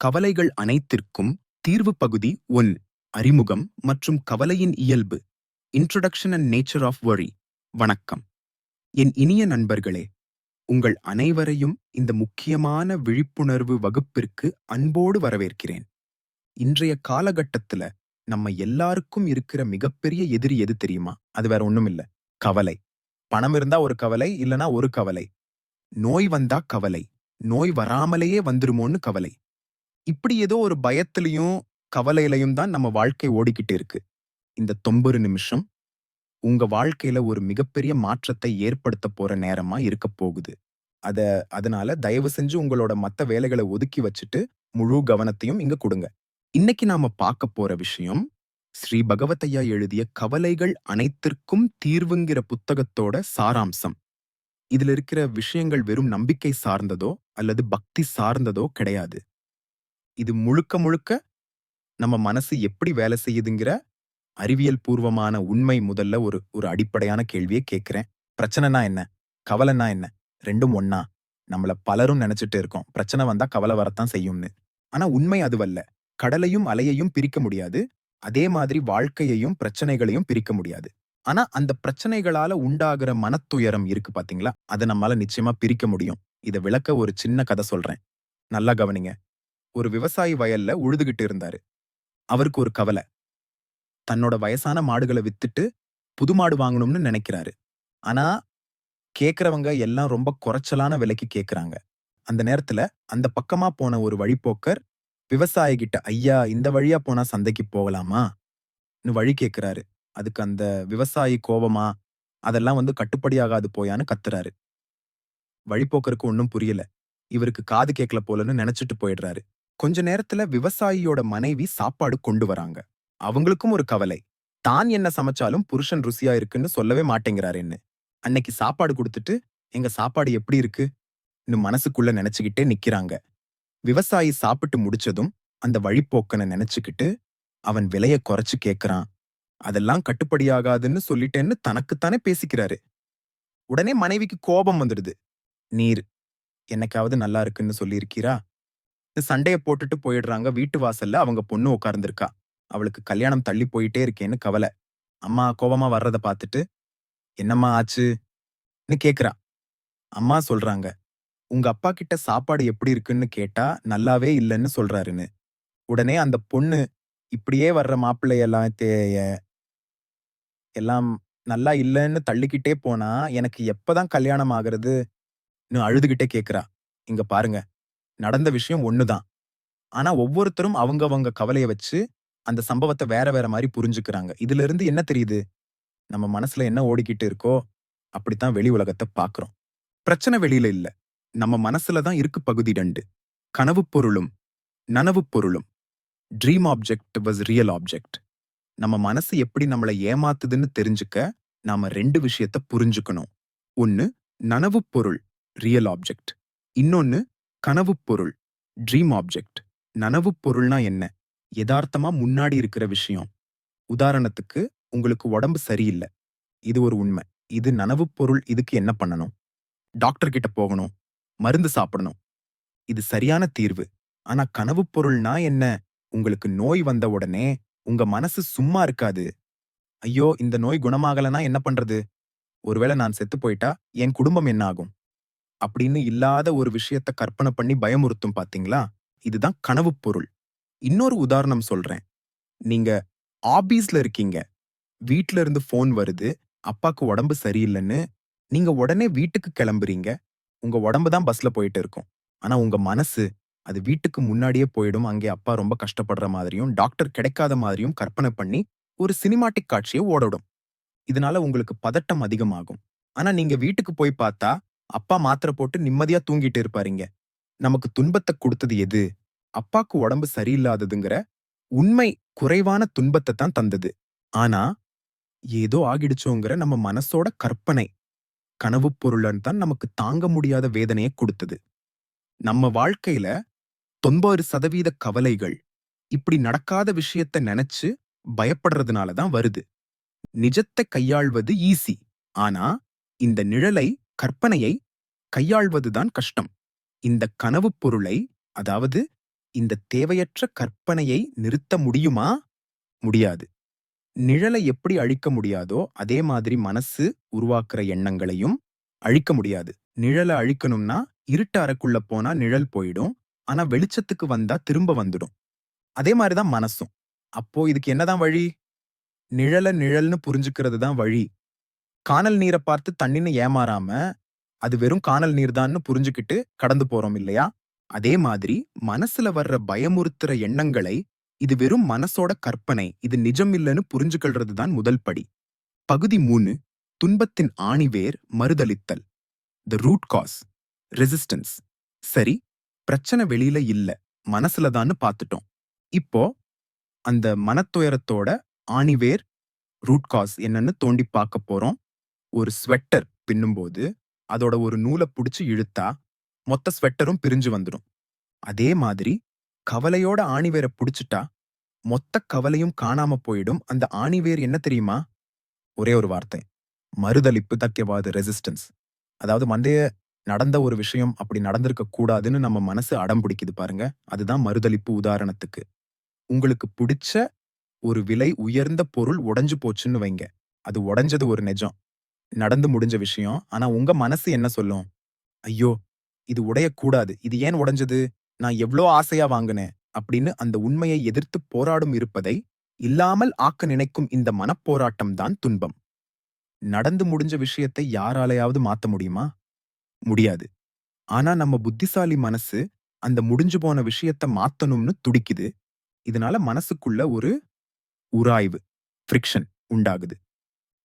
கவலைகள் அனைத்திற்கும் தீர்வு பகுதி ஒன் அறிமுகம் மற்றும் கவலையின் இயல்பு. இன்ட்ரொடக்ஷன் அண்ட் நேச்சர் ஆஃப் வரி வணக்கம். என் இனிய நண்பர்களே உங்கள் அனைவரையும் இந்த முக்கியமான விழிப்புணர்வு வகுப்பிற்கு அன்போடு வரவேற்கிறேன். இன்றைய காலகட்டத்துல நம்ம எல்லாருக்கும் இருக்கிற மிகப்பெரிய எதிரி எது தெரியுமா? அது வேற ஒண்ணும் இல்ல. கவலை. பணம் இருந்தா ஒரு கவலை இல்லனா ஒரு கவலை. நோய் வந்தா கவலை. நோய் வராமலேயே வந்துருமோன்னு கவலை. இப்படி ஏதோ ஒரு பயத்திலையும் கவலையிலையும் தான் நம்ம வாழ்க்கை ஓடிக்கிட்டு இருக்கு. இந்த தொம்பது நிமிஷம் உங்க வாழ்க்கையில ஒரு மிகப்பெரிய மாற்றத்தை ஏற்படுத்த போற நேரமா இருக்க போகுது. அத அதனால தயவு செஞ்சு உங்களோட மத்த வேலைகளை ஒதுக்கி வச்சுட்டு முழு கவனத்தையும் இங்க கொடுங்க. இன்னைக்கு நாம பார்க்க போற விஷயம் ஸ்ரீ பகவதையா எழுதிய கவலைகள் அனைத்திற்கும் தீர்வுங்கிற புத்தகத்தோட சாராம்சம். இதுல இருக்கிற விஷயங்கள் வெறும் நம்பிக்கை சார்ந்ததோ அல்லது பக்தி சார்ந்ததோ கிடையாது. இது முழுக்க முழுக்க நம்ம மனசு எப்படி வேலை செய்யுதுங்கிற அறிவியல் பூர்வமான உண்மை முதல்ல ஒரு ஒரு அடிப்படையான கேள்வியை கேட்கிறேன். பிரச்சனைனா என்ன? கவலைனா என்ன? ரெண்டும் ஒன்னா நம்மள பலரும் நினைச்சிட்டு இருக்கோம். பிரச்சனை வந்தா கவலை வரத்தான் செய்யும்னு. ஆனா உண்மை அதுவல்ல கடலையும் அலையையும் பிரிக்க முடியாது. அதே மாதிரி வாழ்க்கையையும் பிரச்சனைகளையும் பிரிக்க முடியாது. ஆனா அந்த பிரச்சனைகளால உண்டாகிற மனத்துயரம் இருக்கு பாத்தீங்களா? அதை நம்மளால நிச்சயமா பிரிக்க முடியும். இதை விளக்க ஒரு சின்ன கதை சொல்றேன். நல்லா கவனிங்க. ஒரு விவசாயி வயல்ல உழுதுகிட்டு இருந்தாரு. அவருக்கு ஒரு கவலை. தன்னோட வயசான மாடுகளை வித்துட்டு புது மாடு வாங்கணும்னு நினைக்கிறாரு. ஆனா கேக்குறவங்க எல்லாம் ரொம்ப குறைச்சலான விலைக்கு கேக்குறாங்க. அந்த நேரத்துல அந்த பக்கமா போன ஒரு வழிப்போக்கர் விவசாயிகிட்ட ஐயா இந்த வழியா போனா சந்தைக்கு போகலாமான்னு வழி கேக்குறாரு. அதுக்கு அந்த விவசாயி கோபமா அதெல்லாம் வந்து கட்டுப்படியாகாது போயான்னு கத்துறாரு. வழிப்போக்கருக்கு ஒன்னும் புரியல. இவருக்கு காது கேட்கல போலன்னு நினைச்சிட்டு போயிடுறாரு. கொஞ்ச நேரத்துல விவசாயியோட மனைவி சாப்பாடு கொண்டு வராங்க. அவங்களுக்கும் ஒரு கவலை. தான் என்ன சமைச்சாலும் புருஷன் ருசியா இருக்குன்னு சொல்லவே மாட்டேங்கிறாருன்னு அன்னைக்கு சாப்பாடு கொடுத்துட்டு எங்க சாப்பாடு எப்படி இருக்கு? மனசுக்குள்ள நினைச்சுக்கிட்டே நிக்கிறாங்க. விவசாயி சாப்பிட்டு முடிச்சதும் அந்த வழிப்போக்கனை நினைச்சுக்கிட்டு அவன் விலைய குறைச்சு கேக்குறான். அதெல்லாம் கட்டுப்படியாகாதுன்னு சொல்லிட்டேன்னு தனக்குத்தானே பேசிக்கிறாரு. உடனே மனைவிக்கு கோபம் வந்துடுது. நீர் என்னைக்காவது நல்லா இருக்குன்னு சொல்லியிருக்கீரா? சண்டையை போட்டுட்டு போயிடுறாங்க. வீட்டு வாசல்ல அவங்க பொண்ணு உட்கார்ந்துருக்கா. அவளுக்கு கல்யாணம் தள்ளி போயிட்டே இருக்கேன்னு கவலை. அம்மா கோபமா வர்றதை பார்த்துட்டு என்னம்மா ஆச்சுன்னு கேக்குறா. அம்மா சொல்றாங்க உங்க அப்பா கிட்ட சாப்பாடு எப்படி இருக்குன்னு கேட்டா நல்லாவே இல்லைன்னு சொல்றாருன்னு. உடனே அந்த பொண்ணு இப்படியே வர்ற மாப்பிள்ளையெல்லாம் தேய எல்லாம் நல்லா இல்லைன்னு தள்ளிக்கிட்டே போனா எனக்கு எப்பதான் கல்யாணம் ஆகுறதுன்னு அழுதுகிட்டே கேக்குறா. இங்க பாருங்க நடந்த விஷயம் ஒண்ணுதான். ஆனா ஒவ்வொருத்தரும் அவங்கவங்க கவலையை கவலைய வச்சு அந்த சம்பவத்தை வேற வேற மாதிரி புரிஞ்சுக்கிறாங்க. இதுல இருந்து என்ன தெரியுது? நம்ம மனசுல என்ன ஓடிக்கிட்டு இருக்கோ அப்படித்தான் வெளி உலகத்தை பாக்குறோம். பிரச்சனை வெளியில இல்ல. நம்ம மனசுல தான் இருக்கு பகுதி ரெண்டு. கனவு பொருளும் நனவு பொருளும். Dream object was real object நம்ம மனசு எப்படி நம்மளை ஏமாத்துதுன்னு தெரிஞ்சுக்க நாம ரெண்டு விஷயத்த புரிஞ்சுக்கணும். ஒன்னு நனவு பொருள் ரியல் ஆப்ஜெக்ட் இன்னொன்னு கனவுப் பொருள் ட்ரீம் ஆப்ஜெக்ட் நனவுப் பொருள்னா என்ன? யதார்த்தமா முன்னாடி இருக்கிற விஷயம். உதாரணத்துக்கு உங்களுக்கு உடம்பு சரியில்லை. இது ஒரு உண்மை. இது நனவுப் பொருள் இதுக்கு என்ன பண்ணணும்? டாக்டர் கிட்ட போகணும். மருந்து சாப்பிடணும். இது சரியான தீர்வு. ஆனா கனவுப் பொருள்னா என்ன? உங்களுக்கு நோய் வந்த உடனே உங்க மனசு சும்மா இருக்காது. ஐயோ இந்த நோய் குணமாகலனா என்ன பண்றது? ஒருவேளை நான் செத்து போயிட்டா என் குடும்பம் என்ன ஆகும்? அப்படின்னு இல்லாத ஒரு விஷயத்த கற்பனை பண்ணி பயமுறுத்தும் பாத்தீங்களா இதுதான் கனவு பொருள். இன்னொரு உதாரணம் சொல்றேன். நீங்க ஆபீஸ்ல இருக்கீங்க. வீட்ல இருந்து போன் வருது. அப்பாக்கு உடம்பு சரியில்லைன்னு நீங்க உடனே வீட்டுக்கு கிளம்புறீங்க. உங்க உடம்பு தான் பஸ்ல போயிட்டு இருக்கும். ஆனா உங்க மனசு அது வீட்டுக்கு முன்னாடியே போயிடும். அங்கே அப்பா ரொம்ப கஷ்டப்படுற மாதிரியும் டாக்டர் கிடைக்காத மாதிரியும் கற்பனை பண்ணி ஒரு சினிமாட்டிக் காட்சியை ஓடடும் இதனால உங்களுக்கு பதட்டம் அதிகமாகும். ஆனா நீங்க வீட்டுக்கு போய் பார்த்தா அப்பா மாத்திரை போட்டு நிம்மதியா தூங்கிட்டு இருப்பாருங்க. நமக்கு துன்பத்தை கொடுத்தது எது? அப்பாக்கு உடம்பு சரியில்லாததுங்கிற உண்மை குறைவான துன்பத்தை தான் தந்தது. ஆனா ஏதோ ஆகிடுச்சோங்கிற நம்ம மனசோட கற்பனை கனவு பொருளன் தான் நமக்கு தாங்க முடியாத வேதனையை கொடுத்தது. நம்ம வாழ்க்கையில தொண்பது சதவீத கவலைகள் இப்படி நடக்காத விஷயத்த நினைச்சு பயப்படுறதுனால தான் வருது. நிஜத்தை கையாள்வது ஈஸி ஆனா இந்த நிழலை கற்பனையை கையாள்வதுதான் கஷ்டம். இந்த கனவு பொருளை அதாவது இந்த தேவையற்ற கற்பனையை நிறுத்த முடியுமா? முடியாது. நிழலை எப்படி அழிக்க முடியாதோ அதே மாதிரி மனசு உருவாக்குற எண்ணங்களையும் அழிக்க முடியாது. நிழலை அழிக்கணும்னா இருட்டு அறைக்குள்ள போனா நிழல் போயிடும் ஆனா வெளிச்சத்துக்கு வந்தா திரும்ப வந்துடும். அதே மாதிரிதான் மனசும். அப்போ இதுக்கு என்னதான் வழி? நிழல நிழல்னு புரிஞ்சுக்கிறது தான் வழி. கானல் நீரை பார்த்து தண்ணின்னு ஏமாறாம அது வெறும் கானல் நீர்தான்னு புரிஞ்சுக்கிட்டு கடந்து போறோம் இல்லையா? அதே மாதிரி மனசுல வர்ற பயமுறுத்துற எண்ணங்களை இது வெறும் மனசோட கற்பனை இது நிஜம் இல்லைன்னு புரிஞ்சுக்கொள்றது தான் முதல் படி. பகுதி மூணு துன்பத்தின் ஆணிவேர் மறுதலித்தல் த ரூட் காஸ் ரெசிஸ்டன்ஸ் சரி பிரச்சனை வெளியில இல்ல மனசுல தான்னு பார்த்துட்டோம் இப்போ அந்த மனத்துயரத்தோட ஆணிவேர் ரூட் காஸ் என்னன்னு தோண்டி பார்க்க போறோம். ஒரு ஸ்வெட்டர் பின்னும்போது அதோட ஒரு நூலை பிடிச்சி இழுத்தா மொத்த ஸ்வெட்டரும் பிரிஞ்சு வந்துடும் அதே மாதிரி கவலையோட ஆணிவேரை பிடிச்சிட்டா மொத்த கவலையும் காணாம போயிடும். அந்த ஆணிவேர் என்ன தெரியுமா? ஒரே ஒரு வார்த்தை. மறுதளிப்பு தக்கியவாது ரெசிஸ்டன்ஸ் அதாவது மந்தைய நடந்த ஒரு விஷயம் அப்படி நடந்திருக்க கூடாதுன்னு நம்ம மனசு அடம் பிடிக்குது பாருங்க. அதுதான் மறுதளிப்பு உதாரணத்துக்கு. உங்களுக்கு பிடிச்ச ஒரு விலை உயர்ந்த பொருள் உடைஞ்சு போச்சுன்னு வைங்க. அது உடைஞ்சது ஒரு நிஜம். நடந்து முடிஞ்ச விஷயம். ஆனா உங்க மனசு என்ன சொல்லும்? ஐயோ இது உடையக்கூடாது. இது ஏன் உடைஞ்சது? நான் எவ்ளோ ஆசையா வாங்கினேன்? அப்படின்னு அந்த உண்மையை எதிர்த்து போராடும் இருப்பதை இல்லாமல் ஆக்க நினைக்கும் இந்த மனப்போராட்டம் தான் துன்பம். நடந்து முடிஞ்ச விஷயத்தை யாராலையாவது மாத்த முடியுமா? முடியாது. ஆனா நம்ம புத்திசாலி மனசு அந்த முடிஞ்சு போன விஷயத்த மாத்தணும்னு துடிக்குது. இதனால மனசுக்குள்ள ஒரு உராய்வு ஃப்ரிக்ஷன் உண்டாகுது.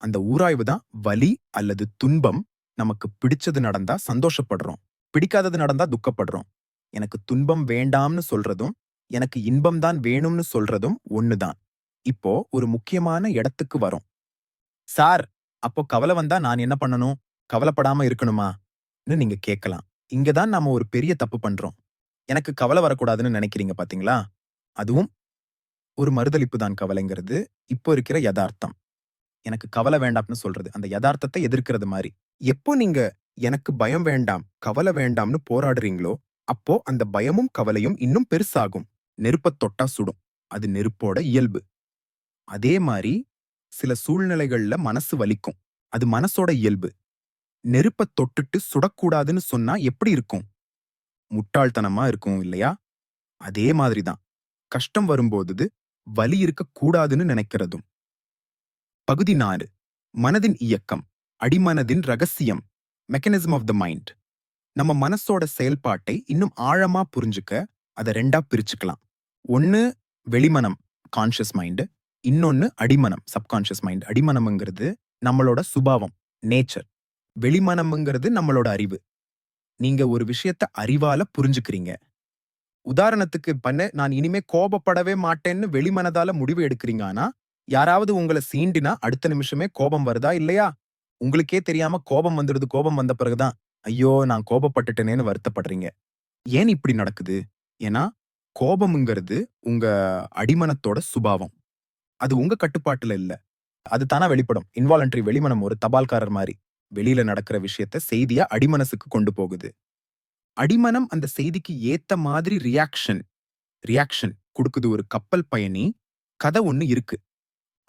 அந்த ஊராய்வு தான் வலி அல்லது துன்பம் நமக்கு பிடிச்சது நடந்தா சந்தோஷப்படுறோம். பிடிக்காதது நடந்தா துக்கப்படுறோம். எனக்கு துன்பம் வேண்டாம்னு சொல்றதும் எனக்கு இன்பம் தான் வேணும்னு சொல்றதும் ஒண்ணுதான் இப்போ ஒரு முக்கியமான இடத்துக்கு வரோம். சார் அப்போ கவலை வந்தா நான் என்ன பண்ணணும்? கவலைப்படாம இருக்கணுமான்னு நீங்க கேட்கலாம் இங்கதான் நாம ஒரு பெரிய தப்பு பண்றோம். எனக்கு கவலை வரக்கூடாதுன்னு நினைக்கிறீங்க பாத்தீங்களா? அதுவும் ஒரு மறுதலிப்பு தான் கவலைங்கிறது. இப்போ இருக்கிற யதார்த்தம். எனக்கு கவலை வேண்டாம்னு சொல்றது அந்த யதார்த்தத்தை எதிர்க்கிறது மாதிரி. எப்போ நீங்க எனக்கு பயம் வேண்டாம் கவலை வேண்டாம்னு போராடுறீங்களோ அப்போ அந்த பயமும் கவலையும் இன்னும் பெருசாகும். நெருப்பத் தொட்டா சுடும். அது நெருப்போட இயல்பு. அதே மாதிரி சில சூழ்நிலைகள்ல மனசு வலிக்கும். அது மனசோட இயல்பு. நெருப்ப தொட்டுட்டு சுடக்கூடாதுன்னு சொன்னா எப்படி இருக்கும்? முட்டாள்தனமா இருக்கும் இல்லையா? அதே மாதிரிதான் கஷ்டம் வரும்போது வலி இருக்கக்கூடாதுன்னு நினைக்கிறதும். பகுதி நாலு மனதின் இயக்கம். அடிமனதின் ரகசியம். மெக்கானிசம் ஆஃப் த மைண்ட் நம்ம மனசோட செயல்பாட்டை இன்னும் ஆழமா புரிஞ்சுக்க அதை ரெண்டா பிரிச்சுக்கலாம். ஒன்னு வெளிமனம் கான்ஷியஸ் மைண்டு இன்னொன்னு அடிமனம் சப்கான்ஷியஸ் மைண்ட் அடிமனம்ங்கிறது நம்மளோட சுபாவம் நேச்சர் வெளிமனம்ங்கிறது நம்மளோட அறிவு. நீங்க ஒரு விஷயத்த அறிவால புரிஞ்சுக்கிறீங்க. உதாரணத்துக்கு பண்ண நான் இனிமே கோபப்படவே மாட்டேன்னு வெளிமனதால முடிவு எடுக்கிறீங்க ஆனா யாராவது உங்களை சீண்டினா அடுத்த நிமிஷமே கோபம் வருதா இல்லையா? உங்களுக்கே தெரியாம கோபம் வந்துடுது கோபம் வந்த பிறகுதான். ஐயோ நான் கோபப்பட்டுட்டேனேன்னு வருத்தப்படுறீங்க. ஏன் இப்படி நடக்குது? ஏன்னா கோபம்ங்கிறது உங்க அடிமனத்தோட சுபாவம். அது உங்க கட்டுப்பாட்டுல இல்ல. அது தானா வெளிப்படும். இன்வாலண்டரி வெளிமனம் ஒரு தபால்காரர் மாதிரி வெளியில நடக்கிற விஷயத்த செய்தியா அடிமனசுக்கு கொண்டு போகுது. அடிமனம் அந்த செய்திக்கு ஏத்த மாதிரி ரியாக்ஷன் ரியாக்ஷன் கொடுக்குது ஒரு கப்பல் பயணி. கதை ஒன்று இருக்கு.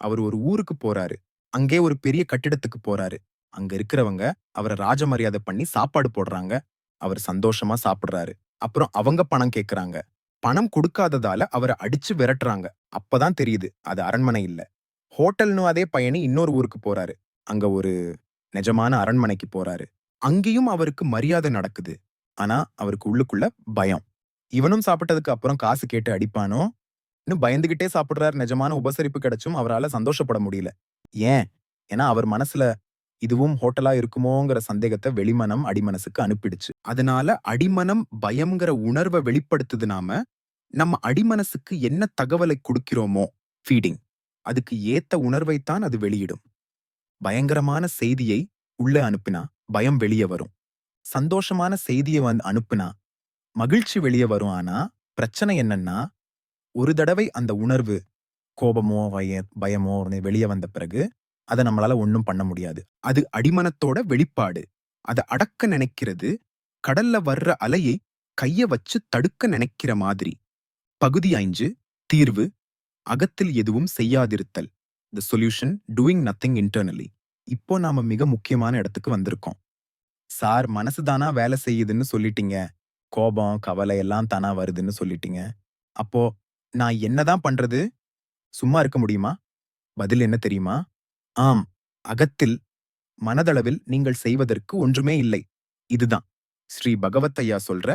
அவர் ஒரு ஊருக்கு போறாரு. அங்கே ஒரு பெரிய கட்டிடத்துக்கு போறாரு. அங்க இருக்கிறவங்க அவரை ராஜமரியாதை பண்ணி சாப்பாடு போடுறாங்க. அவர் சந்தோஷமா சாப்பிடுறாரு. அப்புறம் அவங்க பணம் கேட்கறாங்க பணம் கொடுக்காததால அவரை அடிச்சு விரட்டுறாங்க. அப்பதான் தெரியுது அது அரண்மனை இல்ல. ஹோட்டல்னு அதே பயணி இன்னொரு ஊருக்கு போறாரு. அங்க ஒரு நிஜமான அரண்மனைக்கு போறாரு. அங்கேயும் அவருக்கு மரியாதை நடக்குது. ஆனா அவருக்கு உள்ளுக்குள்ள பயம். இவனும் சாப்பிட்டதுக்கு அப்புறம் காசு கேட்டு அடிப்பானோ? இன்னும் பயந்துகிட்டே சாப்பிடுறாரு. நிஜமான உபசரிப்பு கிடைச்சும் அவரால சந்தோஷப்பட முடியல. ஏன்? ஏன்னா அவர் மனசுல இதுவும் ஹோட்டலா இருக்குமோங்கிற சந்தேகத்தை வெளிமனம் அடிமனசுக்கு அனுப்பிடுச்சு. அதனால அடிமனம் பயம்ங்கிற உணர்வை வெளிப்படுத்துது நாம நம்ம அடிமனசுக்கு என்ன தகவலை கொடுக்கிறோமோ ஃபீடிங் அதுக்கு ஏத்த உணர்வைத்தான் அது வெளியிடும். பயங்கரமான செய்தியை உள்ள அனுப்பினா பயம் வெளியே வரும். சந்தோஷமான செய்தியை வந்து அனுப்புனா மகிழ்ச்சி வெளியே வரும். ஆனா பிரச்சனை என்னன்னா ஒரு தடவை அந்த உணர்வு கோபமோ வய பயமோ வெளியே வந்த பிறகு அதை நம்மளால ஒன்றும் பண்ண முடியாது. அது அடிமனத்தோட வெளிப்பாடு. அதை அடக்க நினைக்கிறது கடல்ல வர்ற அலையை கைய வச்சு தடுக்க நினைக்கிற மாதிரி. பகுதி ஐந்து தீர்வு அகத்தில் எதுவும் செய்யாதிருத்தல். The solution doing nothing internally இப்போ நாம மிக முக்கியமான இடத்துக்கு வந்திருக்கோம். சார் மனசு தானா வேலை செய்யுதுன்னு சொல்லிட்டீங்க. கோபம் கவலை எல்லாம் தானா வருதுன்னு சொல்லிட்டீங்க. அப்போ நான் என்னதான் பண்றது? சும்மா இருக்க முடியுமா? பதில் என்ன தெரியுமா? ஆம் அகத்தில் மனதளவில் நீங்கள் செய்வதற்கு ஒன்றுமே இல்லை. இதுதான். ஸ்ரீ பகவத் ஐயா சொல்ற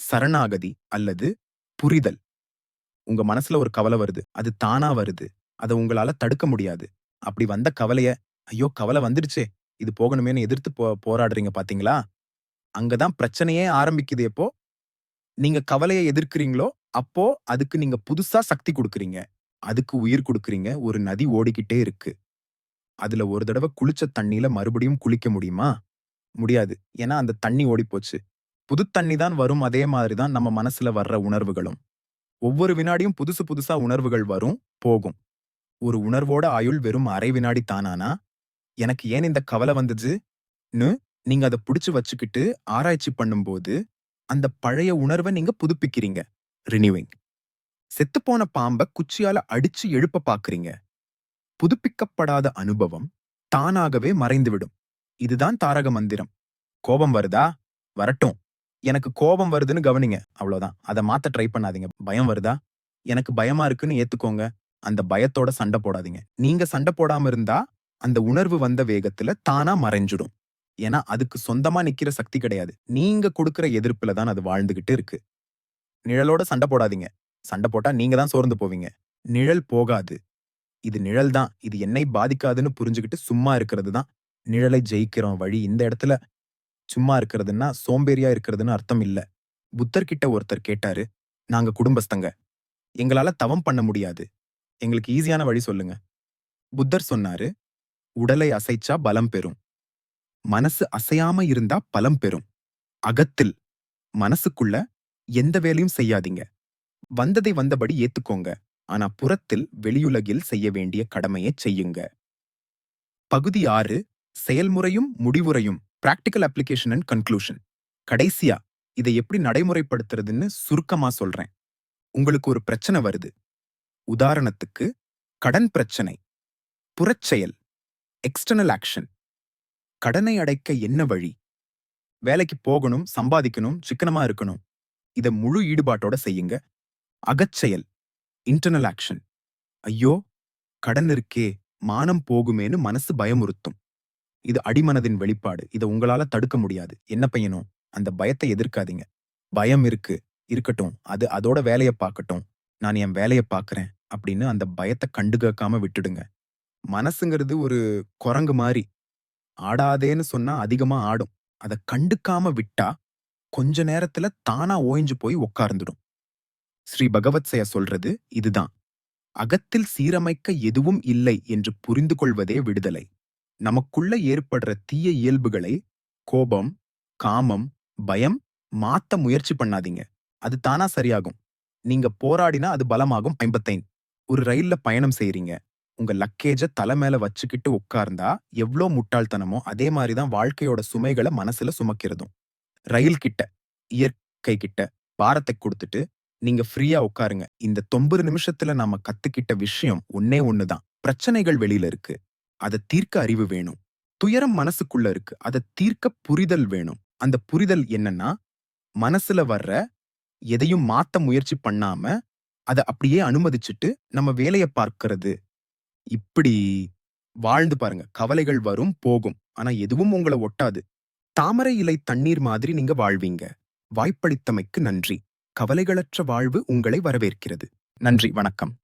சரணாகதி அல்லது புரிதல். உங்க மனசுல ஒரு கவலை வருது. அது தானா வருது. அதை உங்களால தடுக்க முடியாது. அப்படி வந்த கவலைய ஐயோ கவலை வந்துடுச்சே இது போகணுமேனு எதிர்த்து போ போராடுறீங்க பாத்தீங்களா? அங்கதான் பிரச்சனையே ஆரம்பிக்குது எப்போ? நீங்க கவலையை எதிர்க்கிறீங்களோ அப்போ அதுக்கு நீங்க புதுசா சக்தி கொடுக்குறீங்க. அதுக்கு உயிர் கொடுக்குறீங்க. ஒரு நதி ஓடிக்கிட்டே இருக்கு. அதுல ஒரு தடவை குளிச்ச தண்ணியில மறுபடியும் குளிக்க முடியுமா? முடியாது. ஏன்னா அந்த தண்ணி ஓடிப்போச்சு. புது தண்ணி தான் வரும். அதே மாதிரி தான் நம்ம மனசுல வர்ற உணர்வுகளும். ஒவ்வொரு வினாடியும் புதுசு புதுசா உணர்வுகள் வரும் போகும். ஒரு உணர்வோட ஆயுள் வெறும் அரை வினாடி தானானா? எனக்கு ஏன் இந்த கவலை வந்துச்சுன்னு நீங்க அதை புடிச்சு வச்சுக்கிட்டு ஆராய்ச்சி பண்ணும்போது அந்த பழைய உணர்வை நீங்க புதுப்பிக்கிறீங்க. ரினியூவிங் செத்துப்போன பாம்ப குச்சியால அடிச்சு எழுப்ப பாக்குறீங்க. புதுப்பிக்கப்படாத அனுபவம் தானாகவே மறைந்துவிடும். இதுதான் தாரக மந்திரம். கோபம் வருதா? வரட்டும். எனக்கு கோபம் வருதுன்னு கவனிங்க. அவ்வளோதான் அதை மாத்த ட்ரை பண்ணாதீங்க. பயம் வருதா? எனக்கு பயமா இருக்குன்னு ஏத்துக்கோங்க. அந்த பயத்தோட சண்டை போடாதீங்க. நீங்க சண்டை போடாம இருந்தா அந்த உணர்வு வந்த வேகத்துல தானா மறைஞ்சிடும். ஏன்னா அதுக்கு சொந்தமா நிக்கிற சக்தி கிடையாது. நீங்க கொடுக்குற எதிர்ப்புல தான் அது வாழ்ந்துகிட்டு இருக்கு. நிழலோட சண்டை போடாதீங்க. சண்டை போட்டா நீங்க தான் சோர்ந்து போவீங்க. நிழல் போகாது. இது நிழல் தான். இது என்னை பாதிக்காதுன்னு புரிஞ்சுக்கிட்டு சும்மா இருக்கிறது தான். நிழலை ஜெயிக்கிறோம் வழி. இந்த இடத்துல சும்மா இருக்கிறதுன்னா சோம்பேறியா இருக்கிறதுன்னு அர்த்தம் இல்ல. புத்தர்கிட்ட ஒருத்தர் கேட்டாரு நாங்க குடும்பஸ்தங்க. எங்களால தவம் பண்ண முடியாது. எங்களுக்கு ஈஸியான வழி சொல்லுங்க. புத்தர் சொன்னாரு உடலை அசைச்சா பலம் பெறும். மனசு அசையாம இருந்தா பலம் பெறும். அகத்தில் மனசுக்குள்ள எந்த வேலையும் செய்யாதீங்க. வந்ததை வந்தபடி ஏத்துக்கோங்க. ஆனா புறத்தில் வெளியுலகில் செய்ய வேண்டிய கடமையை செய்யுங்க. பகுதி ஆறு செயல்முறையும் முடிவுரையும். பிராக்டிக்கல் அப்ளிகேஷன் அண்ட் கன்க்ளூஷன் கடைசியா இதை எப்படி நடைமுறைப்படுத்துறதுன்னு சுருக்கமா சொல்றேன். உங்களுக்கு ஒரு பிரச்சனை வருது. உதாரணத்துக்கு கடன் பிரச்சனை. புறச்செயல். எக்ஸ்டர்னல் ஆக்ஷன் கடனை அடைக்க என்ன வழி? வேலைக்கு போகணும் சம்பாதிக்கணும் சிக்கனமா இருக்கணும். இத முழு ஈடுபாட்டோட செய்யுங்க. அகச்செயல் இன்டர்னல் ஆக்ஷன் ஐயோ கடன் இருக்கே மானம் போகுமேன்னு மனசு பயமுறுத்தும். இது அடிமனதின் வெளிப்பாடு. இதை உங்களால தடுக்க முடியாது. என்ன பையனும் அந்த பயத்தை எதிர்க்காதீங்க. பயம் இருக்கு இருக்கட்டும். அது அதோட வேலையை பார்க்கட்டும் நான் என் வேலையை பார்க்கறேன் அப்படின்னு அந்த பயத்தை கண்டுகாக்காம விட்டுடுங்க. மனசுங்கிறது ஒரு குரங்கு மாதிரி ஆடாதேன்னு சொன்னா அதிகமா ஆடும். அதை கண்டுக்காம விட்டா கொஞ்ச நேரத்துல தானா ஓய்ஞ்சு போய் உட்கார்ந்துடும் ஸ்ரீ பகவத்சய சொல்றது இதுதான். அகத்தில் சீரமைக்க எதுவும் இல்லை என்று புரிந்து கொள்வதே விடுதலை. நமக்குள்ள ஏற்படுற தீய இயல்புகளை கோபம் காமம் பயம் மாத்த முயற்சி பண்ணாதீங்க. அது தானா சரியாகும். நீங்க போராடினா அது பலமாகும். ஐம்பத்தைந்து. ஒரு ரயில்ல பயணம் செய்றீங்க. உங்க லக்கேஜ தலை மேல வச்சுக்கிட்டு உட்கார்ந்தா எவ்வளோ முட்டாள்தனமோ அதே மாதிரி தான் வாழ்க்கையோட சுமைகளை மனசுல சுமக்கிறதும். ரயில் கிட்ட இயற்கை கிட்ட பாரத்தை கொடுத்துட்டு நீங்க ஃப்ரீயா உட்காருங்க. இந்த தொம்பது நிமிஷத்துல நாம கத்துக்கிட்ட விஷயம் ஒன்னே ஒண்ணுதான். பிரச்சனைகள் வெளியில இருக்கு. அதை தீர்க்க அறிவு வேணும். துயரம் மனசுக்குள்ள இருக்கு. அதை தீர்க்க புரிதல் வேணும். அந்த புரிதல் என்னன்னா மனசுல வர்ற எதையும் மாத்த முயற்சி பண்ணாம அதை அப்படியே அனுமதிச்சுட்டு நம்ம வேலையை பார்க்கிறது. இப்படி வாழ்ந்து பாருங்க. கவலைகள் வரும் போகும். ஆனா எதுவும் உங்களை ஒட்டாது. தாமரை இலை தண்ணீர் மாதிரி நீங்க வாழ்வீங்க. வாய்ப்பளித்தமைக்கு நன்றி. கவலைகளற்ற வாழ்வு உங்களை வரவேற்கிறது. நன்றி. வணக்கம்.